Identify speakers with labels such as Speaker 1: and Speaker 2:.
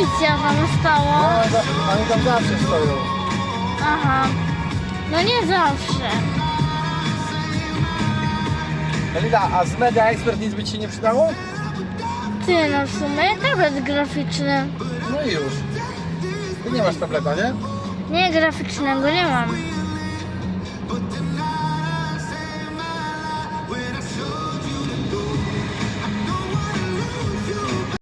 Speaker 1: policja no, tam stało.
Speaker 2: No, za- oni tam zawsze stoją.
Speaker 1: Aha. No nie zawsze.
Speaker 2: Elida, a z Media Expert nic by ci nie przydało?
Speaker 1: Ty, no w sumie tablet graficzny.
Speaker 2: No i już. Ty nie masz tableta, nie?
Speaker 1: Nie, graficznego nie mam.